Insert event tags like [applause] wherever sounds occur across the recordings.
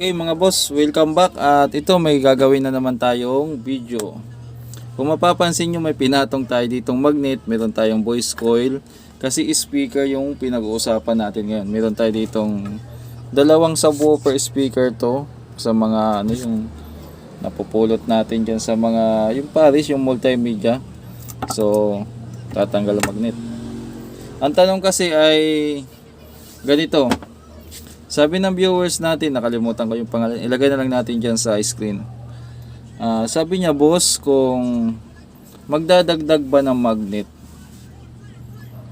Okay mga boss, welcome back at ito may gagawin na naman tayong video. Kung mapapansin nyo may pinatong tayo ditong magnet, meron tayong voice coil kasi speaker yung pinag-uusapan natin ngayon. Meron tayo ditong dalawang subwoofer speaker to sa mga ano yung napupulot natin dyan sa mga yung Paris, yung multimedia. So, tatanggal ang magnet. Ang tanong kasi ay ganito, sabi ng viewers natin, nakalimutan ko yung pangalan, ilagay na lang natin dyan sa screen. Ah, sabi niya, boss, kung magdadagdag ba ng magnet,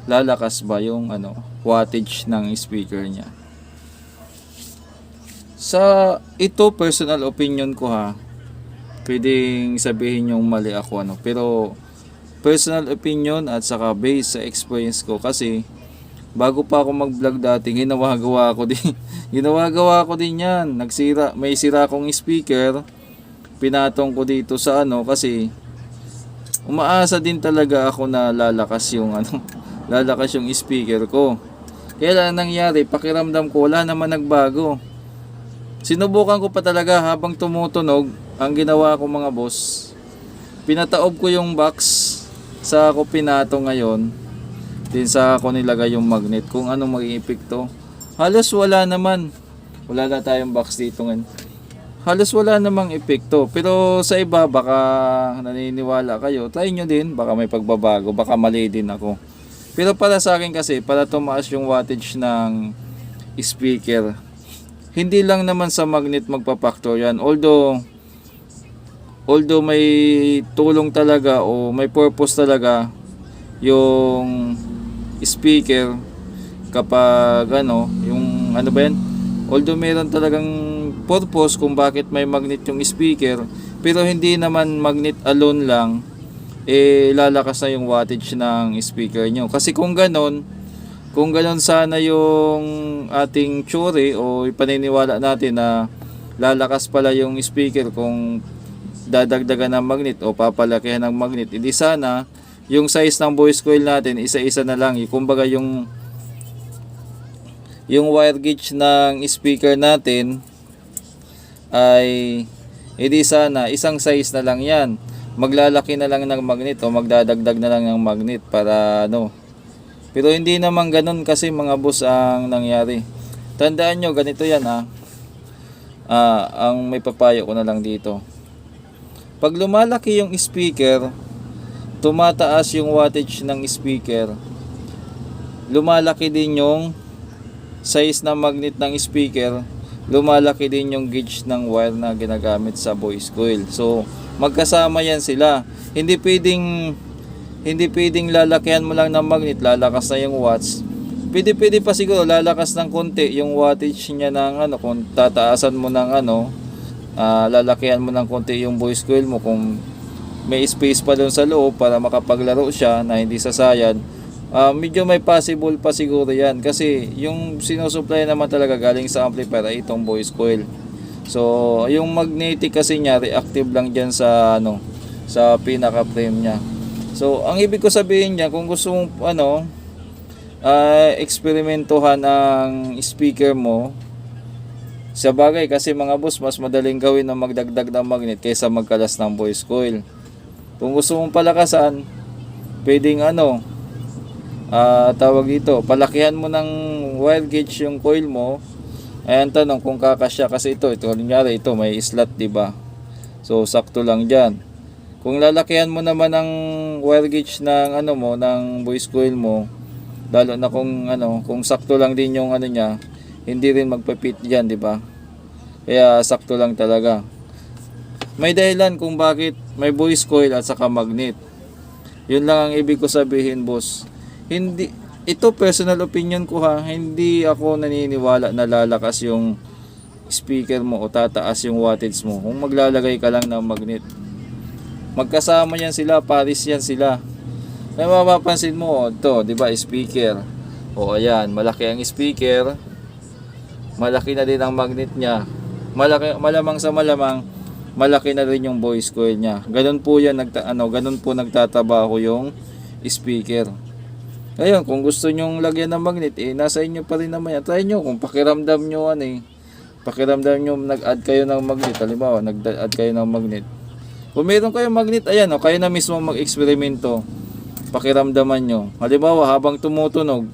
lalakas ba yung ano, wattage ng speaker niya? Sa ito, personal opinion ko ha, pwedeng sabihin yung mali ako ano, pero personal opinion at saka based sa experience ko kasi bago pa ako mag-vlog dati, ginawa-gawa ko din. [laughs] ginawa-gawa ko din 'yan. Nagsira, may sira akong speaker. Pinatong ko dito sa ano kasi umaasa din talaga ako na lalakas yung ano, [laughs] lalakas yung speaker ko. Kaya lang nangyari, pakiramdam ko wala naman nagbago. Sinubukan ko pa talaga habang tumutunog, ang ginawa ko mga boss, pinataob ko yung box sa ako pinato ngayon din sa ako nilagay yung magnet. Kung ano maging epekto halos wala naman. Wala na tayong box dito ngayon. Halos wala namang epekto. Pero sa iba baka naniniwala kayo. Try nyo din. Baka may pagbabago. Baka mali din ako. Pero para sa akin kasi para tumaas yung wattage ng speaker hindi lang naman sa magnet magpa-factor yan. Although although may tulong talaga o may purpose talaga yung speaker kapag ano, yung ano ba yan? Although meron talagang purpose kung bakit may magnet yung speaker, pero hindi naman magnet alone lang eh lalakas na yung wattage ng speaker nyo. Kasi kung ganon, kung ganon sana yung ating theory o ipaniniwala natin na lalakas pala yung speaker kung dadagdagan ng magnet o papalakihan ng magnet, hindi sana yung size ng voice coil natin isa-isa na lang. Kumbaga yung yung wire gauge ng speaker natin ay hindi sana isang size na lang yan. Maglalaki na lang ng magnet o magdadagdag na lang ng magnet para ano. Pero hindi naman ganun kasi mga boss ang nangyari. Tandaan nyo, ganito yan ha. Ah, ang may papayo ko na lang dito. Pag lumalaki yung speaker, tumataas yung wattage ng speaker. Lumalaki din yung size ng magnet ng speaker. Lumalaki din yung gauge ng wire na ginagamit sa voice coil. So, magkasama yan sila. Hindi pwedeng hindi pwedeng lalakihan mo lang ng magnet, lalakas na yung watts. Pwede pwede pa siguro lalakas ng konti yung wattage niya ng ano kung tataasan mo ng ano, ah, lalakihan mo ng konti yung voice coil mo kung may space pa doon sa loob para makapaglaro siya na hindi sasayad. Ah, medyo may possible pa siguro yan kasi yung sinusupply naman talaga galing sa amplifier ay itong voice coil. So, yung magnetic kasi niya reactive lang diyan sa ano sa pinaka frame niya. So, ang ibig ko sabihin niya kung gusto mong ano ah, eksperimentuhan ang speaker mo sa bagay kasi mga boss mas madaling gawin na magdagdag ng magnet kaysa magkalas ng voice coil. Kung gusto mong palakasan, pwedeng ano, ah tawag dito, palakihan mo ng wire gauge yung coil mo. Ayan tanong kung kakasya kasi ito, ito kunyari ito may slot, 'di ba? So sakto lang diyan. Kung lalakihan mo naman ng wire gauge ng ano mo, ng voice coil mo, lalo na kung ano, kung sakto lang din yung ano niya, hindi rin magpa-fit diyan, 'di ba? Kaya sakto lang talaga. May dahilan kung bakit may voice coil at saka magnet. Yun lang ang ibig ko sabihin, boss. Hindi ito personal opinion ko ha, hindi ako naniniwala na lalakas yung speaker mo o tataas yung wattage mo kung maglalagay ka lang ng magnet. Magkasama yan sila, paris yan sila. Kaya mapapansin mo, to, 'di ba, speaker. O ayan, malaki ang speaker. Malaki na din ang magnet niya. Malaki malamang sa malamang malaki na rin yung voice coil niya. Ganun po yan nagta, ano, ganun po nagtatabaho yung speaker. Ngayon, kung gusto nyong lagyan ng magnet, eh, nasa inyo pa rin naman yan. Try nyo kung pakiramdam nyo ano eh. Pakiramdam nyo nag-add kayo ng magnet. Halimbawa, nag-add kayo ng magnet. Kung meron kayong magnet, ayan o, kayo na mismo mag-eksperimento. Pakiramdaman nyo. Halimbawa, habang tumutunog,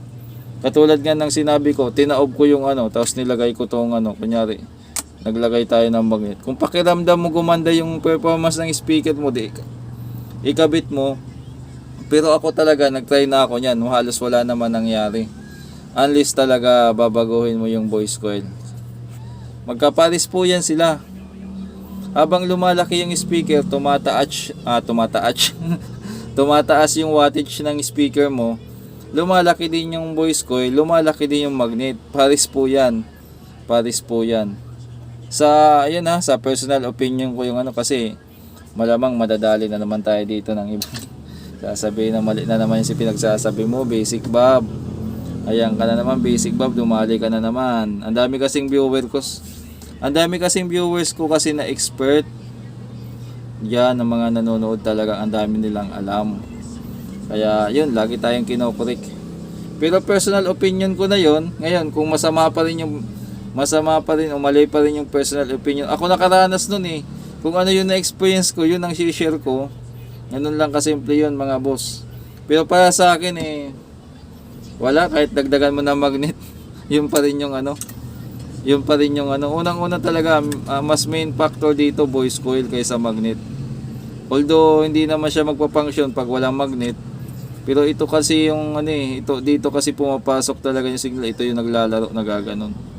katulad nga ng sinabi ko, tinaob ko yung ano, tapos nilagay ko tong ano, kunyari, naglagay tayo ng magnet. Kung pakiramdam mo gumanda yung performance ng speaker mo, di, ikabit mo. Pero ako talaga, nag-try na ako niyan. Halos wala naman nangyari. Unless talaga babaguhin mo yung voice coil. Magkaparis po yan sila. Habang lumalaki yung speaker, tumataas, ah, tumataas, [laughs] tumataas yung wattage ng speaker mo, lumalaki din yung voice coil, lumalaki din yung magnet. Paris po yan. Paris po yan. Sa, ayun ha, sa personal opinion ko yung ano kasi, malamang madadali na naman tayo dito ng iba. [laughs] Sasabihin na mali na naman yung si pinagsasabi mo, basic Bob. Ayan ka na naman, basic Bob, dumali ka na naman. Ang dami kasing viewers ko. Ang dami kasing viewers ko kasi na expert. Yan, ang mga nanonood talaga, ang dami nilang alam. Kaya yun, lagi tayong kinokorek. Pero personal opinion ko na yon ngayon, kung masama pa rin yung masama pa rin o mali pa rin yung personal opinion. Ako nakaranas nun eh. Kung ano yung na-experience ko, yun ang share ko. Ganun lang kasimple yun mga boss. Pero para sa akin eh, wala kahit dagdagan mo ng magnet. [laughs] yun pa rin yung ano. Yun pa rin yung ano. Unang-una talaga, ah, mas main factor dito voice coil kaysa magnet. Although hindi naman siya magpa-function pag walang magnet. Pero ito kasi yung ano eh, ito, dito kasi pumapasok talaga yung signal. Ito yung naglalaro, nagaganon.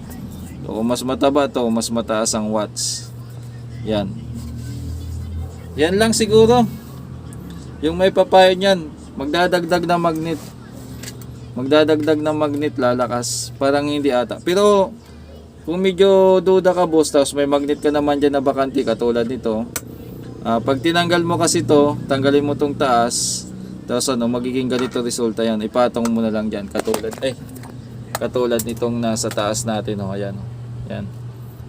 So, kung mas mataba to, mas mataas ang watts. Yan. Yan lang siguro. Yung may papayo niyan, magdadagdag ng magnet. Magdadagdag ng magnet lalakas. Parang hindi ata. Pero kung medyo duda ka boss, tapos may magnet ka naman dyan na bakante katulad nito. Ah, pag tinanggal mo kasi to, tanggalin mo tong taas. Tapos ano, magiging ganito resulta yan. Ipatong mo na lang dyan. Katulad, eh, katulad nitong nasa taas natin. Oh, ayan. oh. Yan.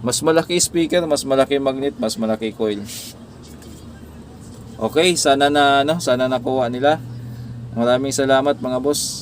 Mas malaki speaker, mas malaki magnet, mas malaki coil. Okay, sana na ano, sana nakuha nila. Maraming salamat mga boss.